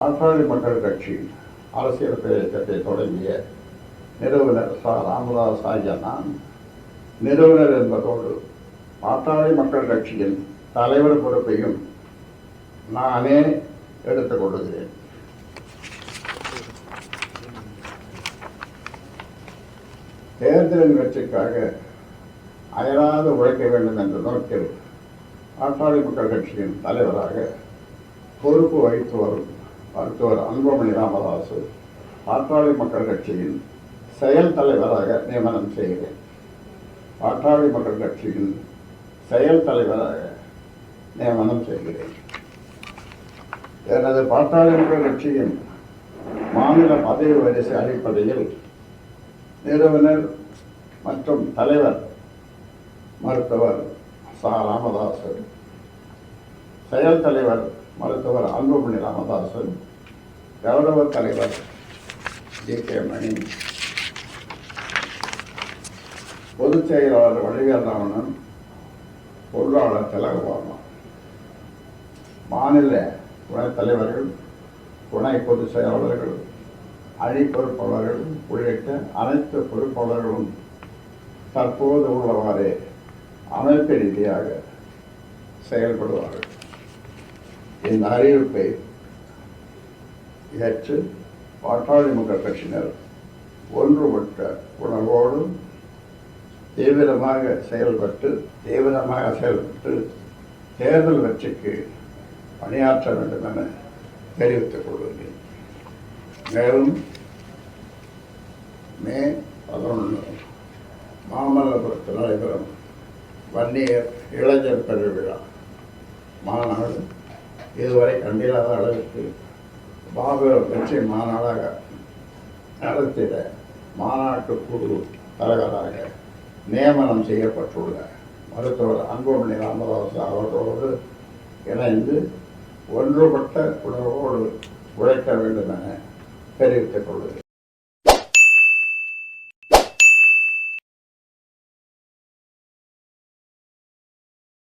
பாட்டாளி மக்கள் கட்சி அரசியல் இயக்கத்தை தொடங்கிய நிறுவனர் ச. ராமதாஸ் ஆகிய நான் நிறுவனர் என்பதோடு பாட்டாளி மக்கள் கட்சியின் தலைவர் பொறுப்பையும் நானே எடுத்துக் கொள்ளுகிறேன் தேர்தலின் வெற்றிக்காக அயராது உழைக்க வேண்டும் என்ற நோக்கில் பாட்டாளி மக்கள் கட்சியின் தலைவராக பொறுப்பு வகித்து வரும் மருத்துவர் அன்புமணி ராமதாசு. பாட்டாளி மக்கள் கட்சியின் செயல் தலைவராக நியமனம் செய்கிறேன். பாட்டாளி மக்கள் கட்சியின் செயல் தலைவராக நியமனம் செய்கிறேன். எனது பாட்டாளி மக்கள் கட்சியின் மாநில பதவி வரிசை அடிப்படையில் நிறுவனர் மற்றும் தலைவர் மருத்துவர் ச. ராமதாசு. செயல் தலைவர் மருத்துவர் அன்புமணி ராமதாசன் கௌரவ தலைவர் ஜி. கே. மணி பொதுச் செயலாளர் வடிவேல் பொருளாளர் திலகபாமா மாநில துணைத் தலைவர்கள் துணை பொதுச் செயலாளர்கள் அணி பொறுப்பாளர்கள் உள்ளிட்ட அனைத்து பொறுப்பாளர்களும் தற்போது உள்ளவாறே அமைப்பு ரீதியாக செயல்படுவார்கள். என் அறிவிப்பை ஏற்று பாட்டாளி மக்கள் கட்சியினர் ஒன்றுபட்ட உணர்வோடு தீவிரமாக செயல்பட்டு தீவிரமாக செயல்பட்டு தேர்தல் வெற்றிக்கு பணியாற்ற வேண்டும் என தெரிவித்துக் கொள்கிறேன். மேலும் மே பதினொன்று மாமல்லபுரத்தில் நடைபெறும் வன்னியர் இளைஞர் பெருவிழா மாநாடு இதுவரை கண்டிராத அளவிற்கு மாபெரும் வெற்றி மாநாடாக நடத்திட மாநாட்டு குழு தலைவராக நியமனம் செய்யப்பட்டுள்ள மருத்துவர் அன்புமணி ராமதாஸ் அவர்களோடு இணைந்து ஒன்றுபட்ட உணர்வோடு உழைக்க வேண்டும் என தெரிவித்துக் கொள்கிறேன்.